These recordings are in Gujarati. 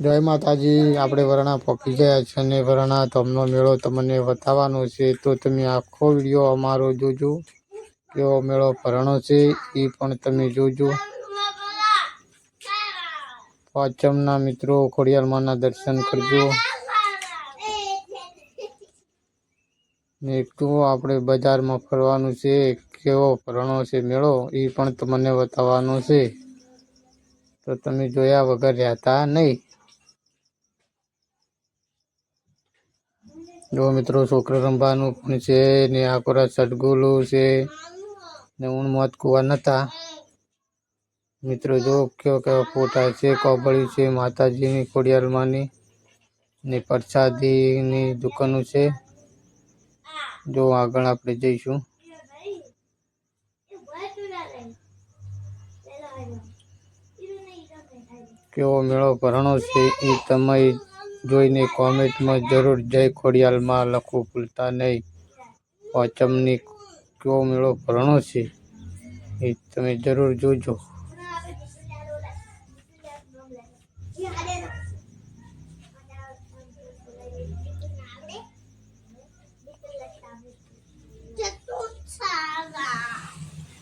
જય માતાજી. આપણે વરણા પહોંચી ગયા છે અને વરણા ધમનો મેળો તમને બતાવવાનો છે. તો તમે આખો વીડિયો અમારો જોજો. કેવો મેળો ભરણો છે એ પણ તમે જોજો. પાંચમના મિત્રો ખોડિયાલમાંના દર્શન કરજો. ને એકટું આપણે બજારમાં ફરવાનું છે. કેવો ભરણો છે મેળો એ પણ તમને બતાવવાનો છે. તો તમે જોયા વગર રહેતા નહીં. જો મિત્રો, છોકરો રમવાનું પણ છે ને આકોરા સટગુલું છે ને ઊણ મોત કુવા નતા. મિત્રો, જો કેવો કેવા ફોટા છે કોબળી છે, માતાજીની ખોડિયાલમાંની ને પ્રસાદીની દુકાનો છે. જો આગળ આપણે જઈશું. કેવો મેળો ભરણો છે એ તમે જોઈને કોમેન્ટમાં જરૂર જય ખોડિયાલમાં લખવું ભૂલતા નહીં. પાંચમની કેવો મેળો ભરણો છે એ તમે જરૂર જોજો.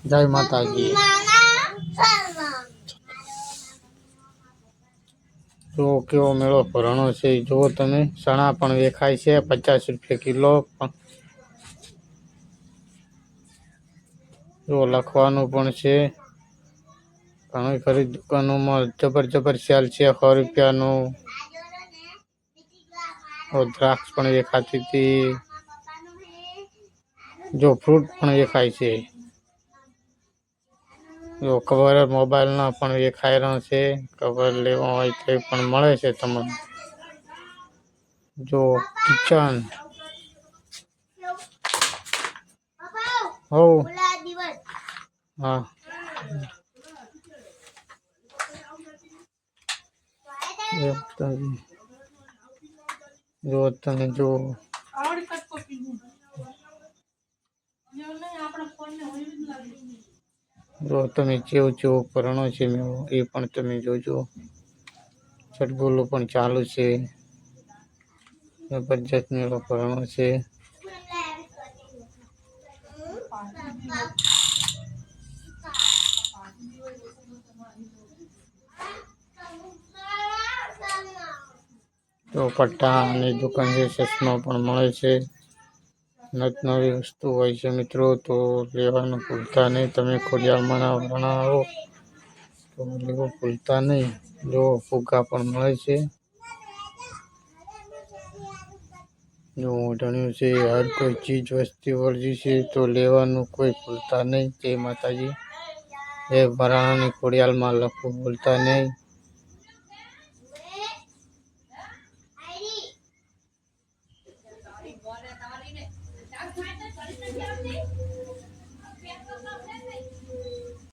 જય માતાજી. જો કેવો મેળો ભરણો છે જો તમે. ચણા પણ વેખાય છે, પચાસ રૂપિયા કિલો પણ. જો લખવાનું પણ છે. ઘણી ખરી દુકાનોમાં જબર જબર સેલ છે, સો રૂપિયાનું. દ્રાક્ષ પણ વેખાતી હતી. જો ફ્રૂટ પણ વેખાય છે. જો કવર મોબાઈલના પણ એક રહ્યો છે કવર લેવા હોય તો પણ મળે છે તમને. જો કિચન. હો હા. જો તમે જો. આપણા લાગે જો તમે જેવો જેવો પરણો છે મેળો એ પણ તમે જોજો. ચટગોલું પણ ચાલુ છે. જબરજસ્ત મેળો પરણો છે. તો અને દુકાન છે ચશ્મા પણ મળે છે. નવી વસ્તુ હોય છે મિત્રો, તો લેવાનું ભૂલતા નહીં. તમે ખોડિયાલમાંના વરણા આવો તો લેવો ભૂલતા નહીં. જો ફુગ્ગા પણ મળે છે. જો છે, હર કોઈ ચીજ વસ્તી વર્જી છે, તો લેવાનું કોઈ ભૂલતા નહીં. જય માતાજી. એ વરાણાની ખોડિયાલમાં લખવું ભૂલતા નહીં. આવતી